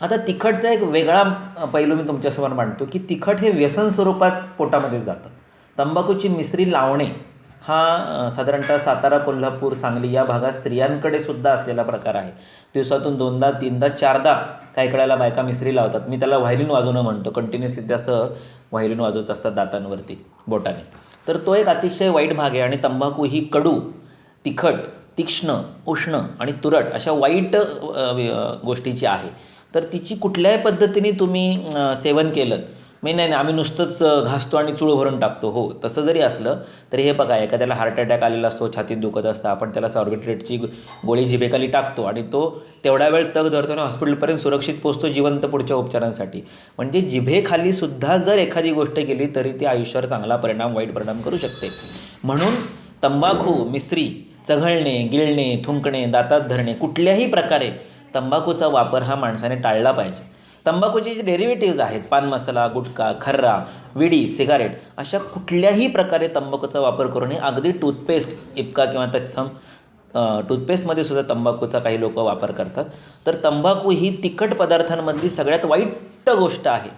आता तिखटचा एक वेगळा पैलू मी तुमच्यासमोर मांडतो की तिखट हे व्यसन स्वरूपात पोटामध्ये जातं. तंबाखूची मिसरी लावणे हा साधारणतः सातारा कोल्हापूर सांगली या भागात स्त्रियांकडे सुद्धा असलेला प्रकार आहे. दिवसातून दोनदा तीनदा चारदा काही कळायला बायका मिसरी लावतात. मी त्याला व्हायलिन वाजवणं म्हणतो. कंटिन्युअसली त्यासह व्हायलिन वाजवत असतात दातांवरती बोटाने. तर तो एक अतिशय वाईट भाग आहे आणि तंबाखू ही कडू तिखट तीक्ष्ण उष्ण आणि तुरट अशा वाईट गोष्टीची आहे. तर तिची कुठल्याही पद्धतीने तुम्ही सेवन केलं मी नाही नाही आम्ही नुसतंच घासतो आणि चूळ भरून टाकतो. हो तसं जरी असलं तरी हे बघा एखाद्याला हार्ट अटॅक आलेला असतो छातीत दुखत असतं आपण त्याला सॉर्बिट्रेटची गोळी जिभेखाली टाकतो आणि तो तेवढा वेळ तग धरतो आणि हॉस्पिटलपर्यंत सुरक्षित पोचतो जिवंत पुढच्या उपचारांसाठी. म्हणजे जिभेखाली सुद्धा जर एखादी गोष्ट केली तरी ती आयुष्यावर चांगला परिणाम वाईट परिणाम करू शकते. म्हणून तंबाखू मिसरी चघळणे गिळणे थुंकणे दातात धरणे कुठल्याही प्रकारे तंबाखूचा वापर हा माणसाने टाळला पाहिजे. तंबाखूचे जे डेरिव्हेटिव्ज आहेत पान मसाला गुटखा खर्रा विडी सिगारेट अशा कुठल्याही प्रकारे तंबाखूचा वापर करू नये अगदी टूथपेस्ट इतका किंवा तत्सम टूथपेस्टमध्ये सुद्धा तंबाखूचा काही लोक वापर करतात. तर तंबाखू ही तिखट पदार्थांमधली सगळ्यात वाईट गोष्ट आहे.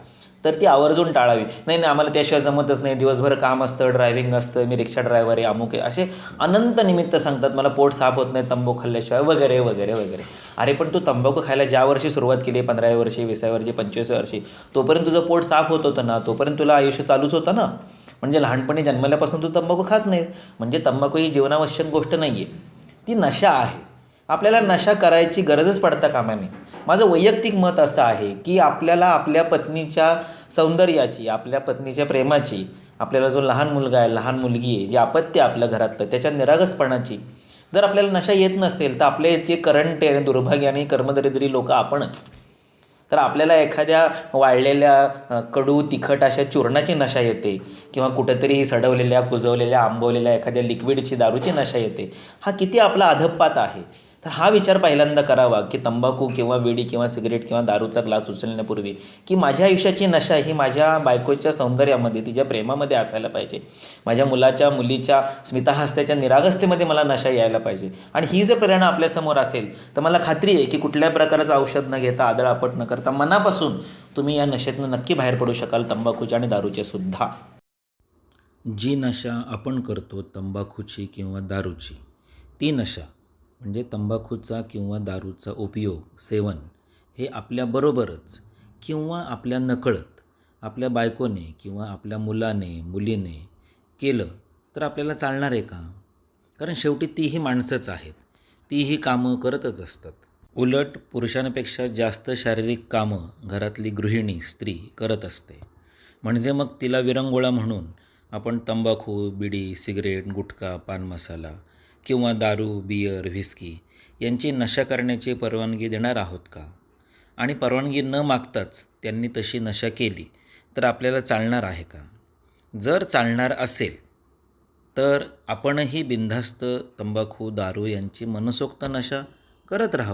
तर ती आवर्जून टाळावी. नाही नाही आम्हाला त्याशिवाय जमतच नाही. दिवसभर काम असतं ड्रायव्हिंग असतं मी रिक्षा ड्रायव्हर आहे अमुक आहे. असे अनंत निमित्त सांगतात मला पोट साफ होत नाही तंबाखू खाल्ल्याशिवाय वगैरे वगैरे वगैरे. अरे पण तू तंबाखू खायला ज्या वर्षी सुरुवात केली पंधराव्या वर्षी विसाव्या वर्षी पंचवीसाव्या वर्षी तोपर्यंत तुझं पोट साफ होत होतं ना? तोपर्यंत तुला आयुष्य चालूच होतं ना? म्हणजे लहानपणी जन्मल्यापासून तू तंबाखू खात नाहीस. म्हणजे तंबाखू ही जीवनावश्यक गोष्ट नाही आहे ती नशा आहे. आपल्याला नशा करायची गरजच पडता कामाने माझं वैयक्तिक मत असं आहे की आपल्याला आपल्या पत्नीच्या सौंदर्याची आपल्या पत्नीच्या प्रेमाची आपल्याला जो लहान मुलगा आहे लहान मुलगी आहे जे अपत्य आपल्या घरातलं त्याच्या निरागसपणाची जर आपल्याला नशा येत नसेल तर आपल्या इतके करंटे आणि दुर्भाग्याने कर्मदरिद्री लोक आपणच. तर आपल्याला एखाद्या वाळलेल्या कडू तिखट अशा चूर्णाची नशा येते किंवा कुठंतरी सडवलेल्या कुजवलेल्या आंबवलेल्या एखाद्या लिक्विडची दारूची नशा येते. हा किती आपला अधपात आहे. तर हा विचार पहिल्यांदा करावा की तंबाखू किंवा विडी किंवा सिगरेट किंवा दारूचा ग्लास उचलण्यापूर्वी की माझ्या आयुष्याची नशा ही माझ्या बायकोच्या सौंदर्यामध्ये तिच्या प्रेमामध्ये असायला पाहिजे. माझ्या मुलाच्या मुलीच्या स्मिताहास्याच्या निरागसतेमध्ये मला नशा यायला पाहिजे. आणि ही जर प्रेरणा आपल्यासमोर असेल तर मला खात्री आहे की कुठल्या प्रकारचं औषध न घेता आदळापट न करता मनापासून तुम्ही या नशेतनं नक्की बाहेर पडू शकाल तंबाखूच्या आणि दारूच्या सुद्धा. जी नशा आपण करतो तंबाखूची किंवा दारूची ती नशा म्हणजे तंबाखूचा किंवा दारूचा उपयोग सेवन हे आपल्याबरोबरच किंवा आपल्या नकळत आपल्या बायकोने किंवा आपल्या मुलाने मुलीने केलं तर आपल्याला चालणार आहे का? कारण शेवटी तीही माणसंच आहेत. तीही कामं करतच असतात. उलट पुरुषांपेक्षा जास्त शारीरिक कामं घरातली गृहिणी स्त्री करत असते. म्हणजे मग तिला विरंगुळा म्हणून आपण तंबाखू बिडी सिगरेट गुटखा पान मसाला किंवा दारू बियर व्हिस्की यांची नशा करण्याची परवानगी देणार आहोत का? आणि परवानगी न मागताच त्यांनी तशी नशा केली तर आपल्याला चालणार आहे का? जर चालणार असेल तर आपणही बिनधास्त तंबाखू दारू यांची मनसोक्त नशा करत राहावं.